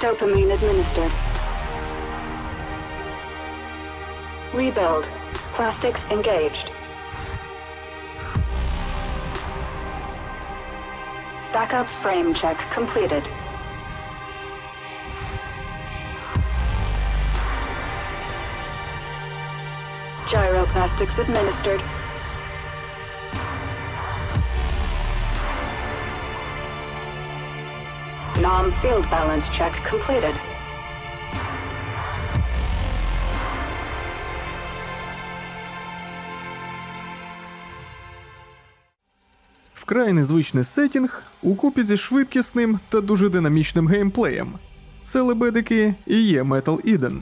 Dopamine administered. Rebuild. Plastics engaged. Backup frame check completed. Gyroplastics administered. Nom field balance check completed. Вкрай незвичний сетінг укупі зі швидкісним та дуже динамічним геймплеєм. Це лебедики і є Metal Eden.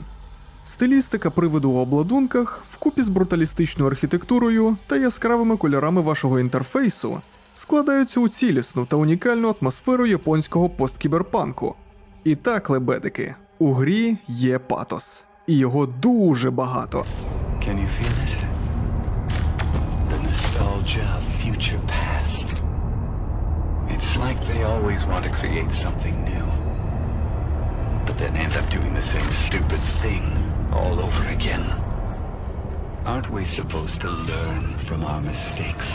Стилістика приводу у обладунках вкупі з бруталістичною архітектурою та яскравими кольорами вашого інтерфейсу складаються у цілісну та унікальну атмосферу японського посткіберпанку. І так, лебедики, у грі є патос, і його дуже багато. Can you feel it? The nostalgia of future past. It's like they always want to create something new, but then end up doing the same stupid thing all over again. Aren't we supposed to learn from our mistakes?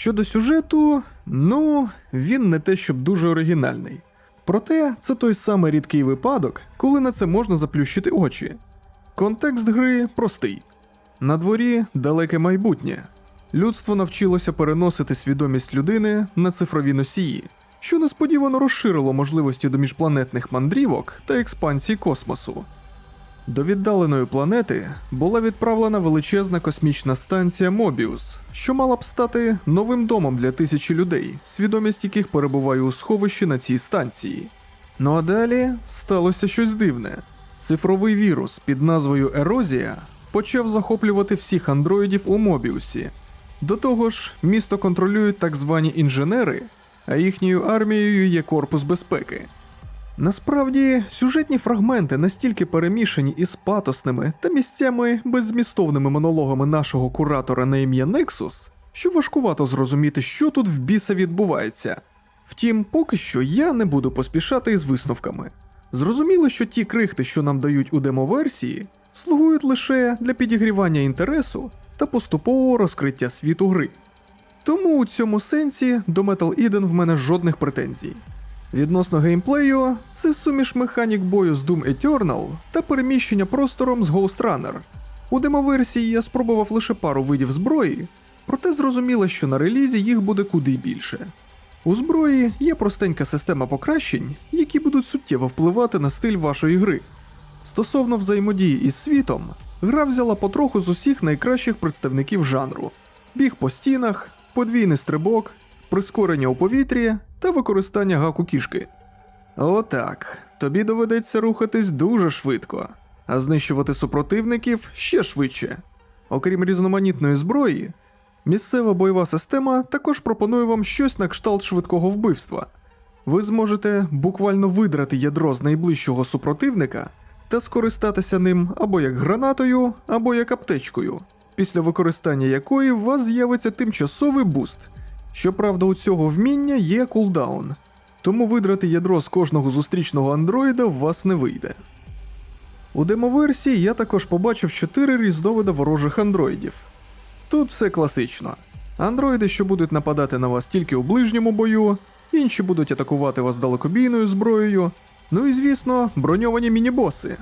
Щодо сюжету, ну, він не те щоб дуже оригінальний. Проте це той самий рідкий випадок, коли на це можна заплющити очі. Контекст гри простий. На дворі далеке майбутнє. Людство навчилося переносити свідомість людини на цифрові носії, що несподівано розширило можливості до міжпланетних мандрівок та експансії космосу. До віддаленої планети була відправлена величезна космічна станція Мобіус, що мала б стати новим домом для тисячі людей, свідомість яких перебуває у сховищі на цій станції. Ну а далі сталося щось дивне. Цифровий вірус під назвою Ерозія почав захоплювати всіх андроїдів у Мобіусі. До того ж, місто контролюють так звані інженери, а їхньою армією є корпус безпеки. Насправді, сюжетні фрагменти настільки перемішані із патосними та місцями беззмістовними монологами нашого куратора на ім'я Nexus, що важкувато зрозуміти, що тут в біса відбувається. Втім, поки що я не буду поспішати із висновками. Зрозуміло, що ті крихти, що нам дають у демоверсії, слугують лише для підігрівання інтересу та поступового розкриття світу гри. Тому у цьому сенсі до Metal Eden в мене жодних претензій. Відносно геймплею, це суміш механік бою з Doom Eternal та переміщення простором з Ghost Runner. У демоверсії я спробував лише пару видів зброї, проте зрозуміло, що на релізі їх буде куди більше. У зброї є простенька система покращень, які будуть суттєво впливати на стиль вашої гри. Стосовно взаємодії із світом, гра взяла потроху з усіх найкращих представників жанру: біг по стінах, подвійний стрибок, прискорення у повітрі та використання гаку кішки. Отак, тобі доведеться рухатись дуже швидко, а знищувати супротивників ще швидше. Окрім різноманітної зброї, місцева бойова система також пропонує вам щось на кшталт швидкого вбивства. Ви зможете буквально видрати ядро з найближчого супротивника та скористатися ним або як гранатою, або як аптечкою, після використання якої у вас з'явиться тимчасовий буст. Щоправда, у цього вміння є кулдаун, тому видрати ядро з кожного зустрічного андроїда в вас не вийде. У демоверсії я також побачив 4 різновида ворожих андроїдів. Тут все класично. Андроїди, що будуть нападати на вас тільки у ближньому бою, інші будуть атакувати вас далекобійною зброєю, ну і звісно, броньовані мінібоси.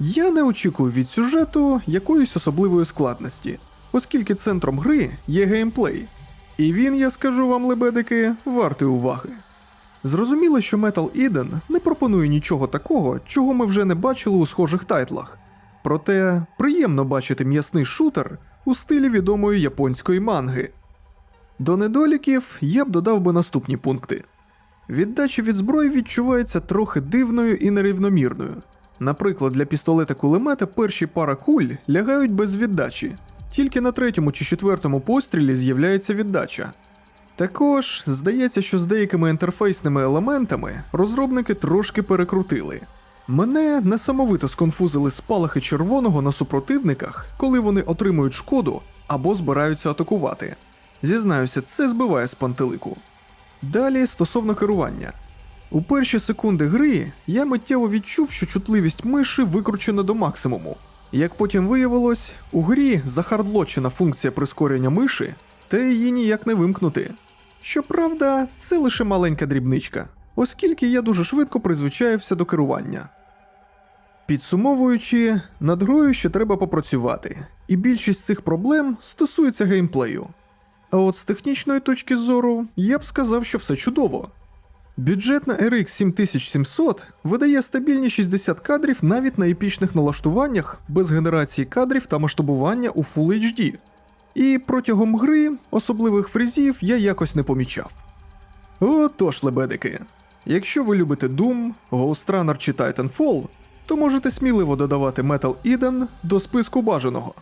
Я не очікую від сюжету якоїсь особливої складності, оскільки центром гри є геймплей. І він, я скажу вам, лебедики, вартий уваги. Зрозуміло, що Metal Eden не пропонує нічого такого, чого ми вже не бачили у схожих тайтлах. Проте приємно бачити м'ясний шутер у стилі відомої японської манги. До недоліків я б додав би наступні пункти. Віддача від зброї відчувається трохи дивною і нерівномірною. Наприклад, для пістолета кулемета перші пара куль лягають без віддачі, тільки на третьому чи четвертому пострілі з'являється віддача. Також здається, що з деякими інтерфейсними елементами розробники трошки перекрутили. Мене несамовито сконфузили спалахи червоного на супротивниках, коли вони отримують шкоду або збираються атакувати. Зізнаюся, це збиває з пантелику. Далі стосовно керування. У перші секунди гри я миттєво відчув, що чутливість миші викручена до максимуму. Як потім виявилось, у грі захардлочена функція прискорення миші, та її ніяк не вимкнути. Щоправда, це лише маленька дрібничка, оскільки я дуже швидко призвичаєвся до керування. Підсумовуючи, над грою ще треба попрацювати, і більшість цих проблем стосується геймплею. А от з технічної точки зору я б сказав, що все чудово. Бюджетна RX 7700 видає стабільні 60 кадрів навіть на епічних налаштуваннях без генерації кадрів та масштабування у Full HD. І протягом гри особливих фрізів я якось не помічав. Отож, лебедики. Якщо ви любите Doom, Ghost Runner чи Titanfall, то можете сміливо додавати Metal Eden до списку бажаного.